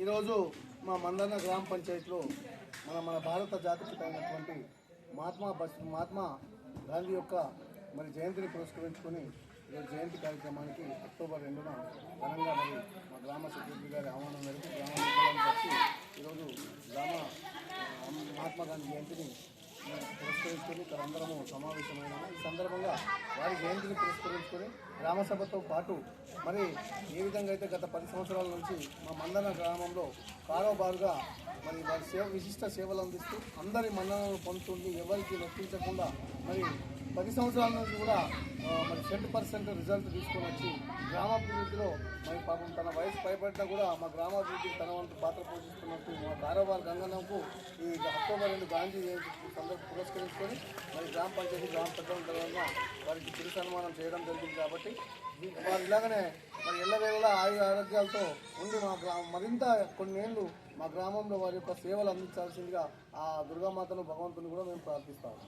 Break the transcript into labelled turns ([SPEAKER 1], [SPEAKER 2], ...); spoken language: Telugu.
[SPEAKER 1] ఈరోజు మా మందన్న గ్రామ పంచాయతీలో మన మన భారత జాతికి అయినటువంటి మహాత్మా బస్ మహాత్మా గాంధీ యొక్క మరి జయంతిని పురస్కరించుకొని ఈరోజు జయంతి కార్యక్రమానికి అక్టోబర్ రెండున ఘనంగా మరి మా గ్రామ సెక్రటరీ గారి ఆహ్వానం మేరకు గ్రామ పెద్దలను వచ్చి ఈరోజు గ్రామ మహాత్మా గాంధీ జయంతిని పురస్కరించుకొని ఇక్కడ అందరము సమావేశమైన ఈ సందర్భంగా వారి జయంతిని పురస్కరించుకొని గ్రామసభతో పాటు మరి ఏ విధంగా అయితే గత పది సంవత్సరాల నుంచి మా మందన గ్రామంలో కారోబారుగా మరి వారి సేవ విశిష్ట సేవలు అందిస్తూ అందరి మన్ననలు పొందుతుంది ఎవరికి లెక్కించకుండా మరి పది సంవత్సరాల నుంచి కూడా మరి టెన్ పర్సెంట్ రిజల్ట్ తీసుకొని వచ్చి గ్రామాభివృద్ధిలో మరి పాపం తన వయసు పైబడ్డా కూడా మా గ్రామాభివృద్ధికి తన వంతు పాత్ర పోషిస్తున్నట్టు మా కారోబార్ గంగన్నకు ఈ అక్టోబర్ రెండు గాంధీ జయంతి సందర్భ పురస్కరించుకొని మరి గ్రామ పంచాయతీ గ్రామ పెద్దల తర్వాత వారికి చిరు సన్మానం చేయడం జరిగింది కాబట్టి వారు ఇలాగనే మరి ఎల్లవేళలా ఆయు ఆరోగ్యాలతో ఉండి మా గ్రామం మరింత కొన్నేళ్ళు మా గ్రామంలో వారి యొక్క సేవలు అందించాల్సిందిగా ఆ దుర్గామాతను భగవంతుని కూడా మేము ప్రార్థిస్తాము.